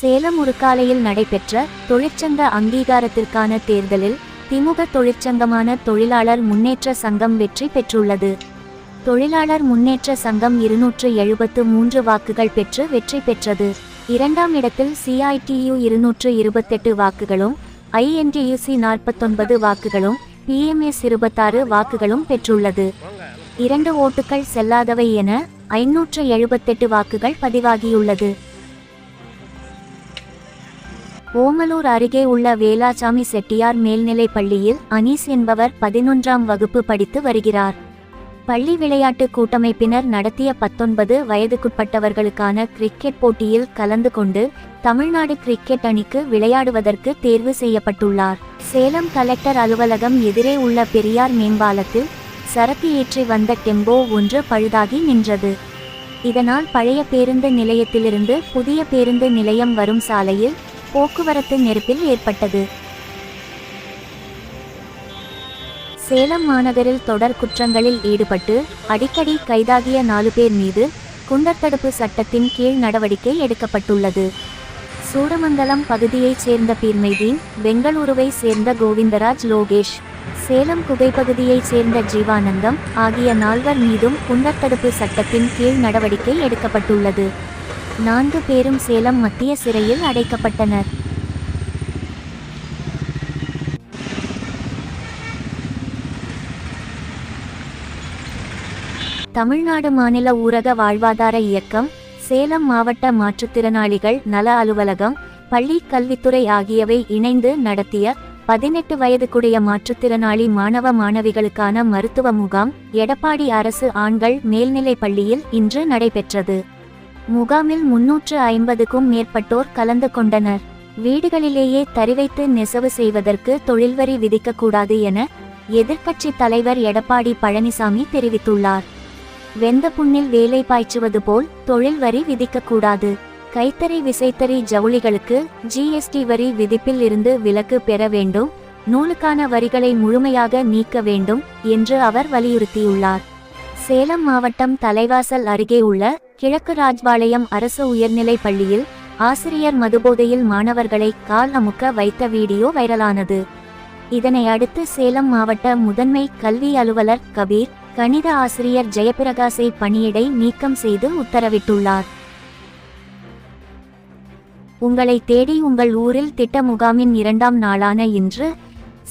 சேலம் உருக்காலையில் நடைபெற்ற தொழிற்சங்க அங்கீகாரத்திற்கான தேர்தலில் திமுக தொழிற்சங்கமான தொழிலாளர் முன்னேற்ற சங்கம் வெற்றி பெற்றுள்ளது. தொழிலாளர் முன்னேற்ற சங்கம் இருநூற்று எழுபத்து மூன்று வாக்குகள் பெற்று வெற்றி பெற்றது. இரண்டாம் இடத்தில் சிஐடியு இருநூற்று இருபத்தெட்டு வாக்குகளும் ஐஎன்டியுசி நாற்பத்தொன்பது வாக்குகளும் பிஎம்எஸ் இருபத்தாறு வாக்குகளும் பெற்றுள்ளது. இரண்டு ஓட்டுகள் செல்லாதவை என ஐநூற்று எழுபத்தெட்டு வாக்குகள் பதிவாகியுள்ளது. ஓமலூர் அருகே உள்ள வேலாசாமி செட்டியார் மேல்நிலைப் பள்ளியில் அனீஸ் என்பவர் பதினொன்றாம் வகுப்பு படித்து வருகிறார். பள்ளி விளையாட்டு கூட்டமைப்பினர் நடத்திய பத்தொன்பது வயதுக்குட்பட்டவர்களுக்கான கிரிக்கெட் போட்டியில் கலந்து கொண்டு தமிழ்நாடு கிரிக்கெட் அணிக்கு விளையாடுவதற்கு தேர்வு செய்யப்பட்டுள்ளார். சேலம் கலெக்டர் அலுவலகம் எதிரே உள்ள பெரியார் மேம்பாலத்தில் சரக்கு ஏற்றி வந்த டெம்போ ஒன்று பழுதாகி நின்றது. இதனால் பழைய பேருந்து நிலையத்திலிருந்து புதிய பேருந்து நிலையம் வரும் சாலையில் போக்குவரத்து நெருப்பில் ஏற்பட்டது. சேலம் மாநகரில் தொடர் குற்றங்களில் ஈடுபட்டு அடிக்கடி கைதாகிய நாலு பேர் மீது குண்டர் தடுப்பு சட்டத்தின் கீழ் நடவடிக்கை எடுக்கப்பட்டுள்ளது. சூடமங்கலம் பகுதியைச் சேர்ந்த பீர்மைதீன் பெங்களூருவை சேர்ந்த கோவிந்தராஜ் லோகேஷ் சேலம் குகைப்பகுதியைச் சேர்ந்த ஜீவானந்தம் ஆகிய நால்வர் மீதும் குண்டர் தடுப்பு சட்டத்தின் கீழ் நடவடிக்கை எடுக்கப்பட்டுள்ளது. நான்கு பேரும் சேலம் மத்திய சிறையில் அடைக்கப்பட்டனர். தமிழ்நாடு மாநில ஊரக வாழ்வாதார இயக்கம் சேலம் மாவட்ட மாற்றுத்திறனாளிகள் நல அலுவலகம் பள்ளி கல்வித்துறை ஆகியவை இணைந்து நடத்திய பதினெட்டு வயதுக்குடைய மாற்றுத்திறனாளி மாணவ மாணவிகளுக்கான மருத்துவ முகாம் எடப்பாடி அரசு ஆண்கள் மேல்நிலைப் பள்ளியில் இன்று நடைபெற்றது. முகாமில் முன்னூற்று ஐம்பதுக்கும் மேற்பட்டோர் கலந்து கொண்டனர். வீடுகளிலேயே தரிவைத்து நெசவு செய்வதற்கு தொழில்வரி விதிக்கக்கூடாது என எதிர்க்கட்சி தலைவர் எடப்பாடி பழனிசாமி தெரிவித்துள்ளார். வெந்த புண்ணில் வேலை பாய்ச்சுவது போல் தொழில் வரி விதிக்கக்கூடாது. கைத்தறி விசைத்தறி ஜவுளிகளுக்கு ஜிஎஸ்டி வரி விதிப்பில் இருந்து விலக்கு பெற வேண்டும். நூலுக்கான வரிகளை முழுமையாக நீக்க வேண்டும் என்று அவர் வலியுறுத்தியுள்ளார். சேலம் மாவட்டம் தலைவாசல் அருகே உள்ள கிழக்கு ராஜ்பாளையம் அரசு உயர்நிலைப் பள்ளியில் ஆசிரியர் மதுபோதையில் மாணவர்களை கால் அமுக்க வைத்த வீடியோ வைரலானது. இதனை அடுத்து சேலம் மாவட்ட முதன்மை கல்வி அலுவலர் கபீர் கணித ஆசிரியர் ஜெயபிரகாசை பணியிடை நீக்கம் செய்து உத்தரவிட்டுள்ளார். உங்களை தேடி உங்கள் ஊரில் திட்ட முகாமின் இரண்டாம் நாளான இன்று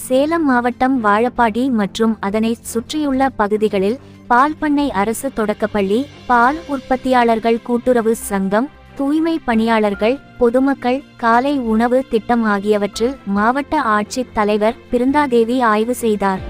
சேலம் மாவட்டம் வாழப்பாடி மற்றும் அதனை சுற்றியுள்ள பகுதிகளில் பால் பண்ணை அரசு தொடக்கப்பள்ளி பால் உற்பத்தியாளர்கள் கூட்டுறவு சங்கம் தூய்மை பணியாளர்கள் பொதுமக்கள் காலை உணவு திட்டம் ஆகியவற்றில் மாவட்ட ஆட்சித் தலைவர் பிருந்தாதேவி ஆய்வு செய்தார்.